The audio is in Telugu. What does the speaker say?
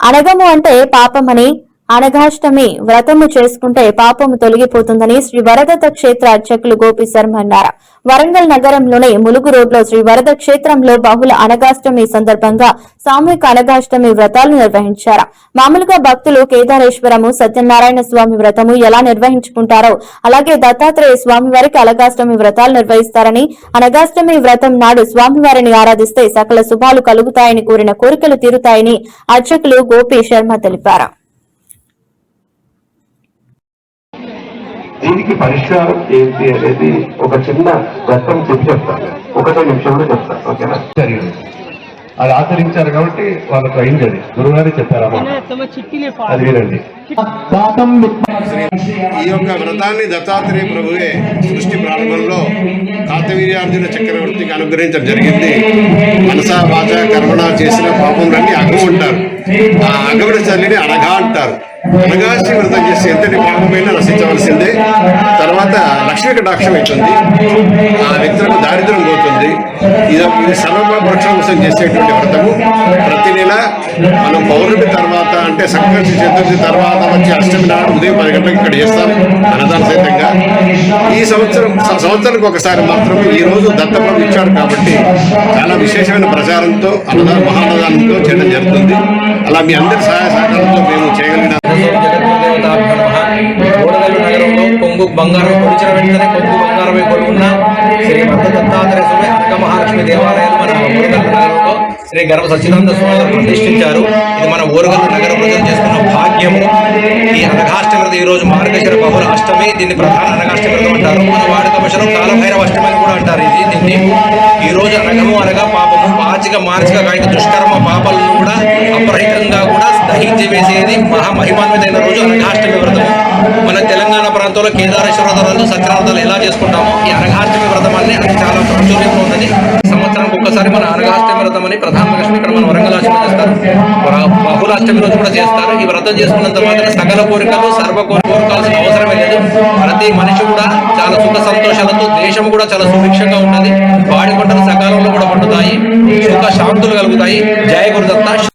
అనగము అంటే పాపమని అనఘాష్టమి వ్రతము చేసుకుంటే పాపము తొలగిపోతుందని శ్రీ వరదత్త క్షేత్ర అర్చకులు గోపి శర్మ అన్నారు. వరంగల్ నగరంలోని ములుగు రోడ్లో శ్రీ వరద క్షేత్రంలో బహుళ అనగాష్టమి సందర్భంగా సామూహిక అనగాష్టమి వ్రతాలు నిర్వహించారు. మామూలుగా భక్తులు కేదారేశ్వరము సత్యనారాయణ స్వామి వ్రతము ఎలా నిర్వహించుకుంటారో అలాగే దత్తాత్రేయ స్వామి వారికి అనగాష్టమి వ్రతాలు నిర్వహిస్తారని అనగాష్టమి వ్రతం నాడు స్వామివారిని ఆరాధిస్తే సకల శుభాలు కలుగుతాయని కోరిన కోరికలు తీరుతాయని అర్చకులు గోపి శర్మ తెలిపారు. దీనికి పరిష్కారం ఏంటి అనేది ఒక చిన్న ఘట్టం చెప్పి చెప్తాను. ఒకటే నిమిషంలో చెప్తాను ఓకేనా? జరిగింది అది ఆచరించారు కాబట్టి వాళ్ళకి అయింది అది. గురువుగారే చెప్పారమ్మా అది వినండి. ఈ యొక్క వ్రతాన్ని దత్తాత్రేయ ప్రభువే సృష్టి ప్రారంభంలో కార్తవీర్యార్జున చక్రవర్తికి అనుగ్రహించడం జరిగింది. మనస వాచ కర్మణ చేసిన పాపములన్నీ అగము అంటారు. ఆ అగముడి చల్లిని అనగా అంటారు. మృగాశ్రీ వ్రతం చేసి ఎంతటి పాపమైనా రసించవలసిందే తర్వాత లక్ష్మీ కటాక్షం అవుతుంది ఆ వ్యక్తులకు దారిద్ర్యం పోతుంది. ఇది ఇది సర్వపక్షం కోసం చేసేటువంటి వ్రతము ప్రతి నెల మనం పౌర్ణమి తర్వాత అంటే సంక్రాంతి చతుర్థి తర్వాత వచ్చే అష్టమి నాడు ఉదయం పది గంటలకు ఇక్కడ చేస్తాం అన్నదాన సహితంగా ఈ సంవత్సరం సంవత్సరానికి ఒకసారి మాత్రమే ఈ రోజు దత్తప్రభు ఇచ్చాడు కాబట్టి చాలా విశేషమైన ప్రచారంతో అన్నదాన మహాన్నదానంతో చేయడం జరుగుతుంది అలా మీ అందరి సహాయ సహకారంతో మేము చేయగలిగిన కొంగు బంగారం కొలిచిన వెంటనే కొంగు బంగారమే కొలుకున్న దత్తాత్రేయ మహాలక్ష్మి దేవాలయాలు మన ఓరగల్లు శ్రీ గర్భ సచ్చిదానంద స్వామి ప్రతిష్ఠించారు. ఇది మన ఓరగల్లు నగర ప్రజలు చేసుకున్న భాగ్యము. ఈ అనగాష్టమి ఈ రోజు మార్గశర బహుళ అష్టమి. దీన్ని ప్రధాన అనగాష్టమి అంటారు. మన వాడుక భాషలో కాలభైరవ అష్టమి అని కూడా అంటారు. ఇది దీన్ని ఈ రోజు అనగము అనగా పాపము. పాచిక మార్చిక కాయక దుష్కర్మ పాపాలను కూడా అపరహితంగా కూడా దహించి వేసేది మహామహిమాన్వితమైన రోజు అనగాష్టమి వ్రతం. మన తెలంగాణ ప్రాంతంలో కేదారేశ్వర వ్రతాలు సత్యవ్రతాలు ఎలా చేసుకుంటామో ఈ అనగాష్టమి వ్రతం అనే అది చాలా ప్రాచుర్యంలో ఉన్నది సంవత్సరానికి ఒక్కసారి మన అనగాష్టమి వ్రతం అని ప్రధాన లక్ష్మి ఇక్కడ మన వరంగల్ ఆశ్రమం చేస్తారు. వర- బహుళాష్టమి రోజు కూడా చేస్తారు. ఈ వ్రతం చేసుకున్నంత మాత్రం సకల కోరికలు సర్వ కోరి- కోరుకోవాల్సిన అవసరమే లేదు ప్రతి మనిషి కూడా చాలా సుఖ సంతోషాలతో దేశం కూడా చాలా సుభిక్షంగా ఉన్నది. వాడి పంటలు సకాలంలో కూడా పండుతాయి. సుఖ శాంతులు కలుగుతాయి. జయ గురుదత్త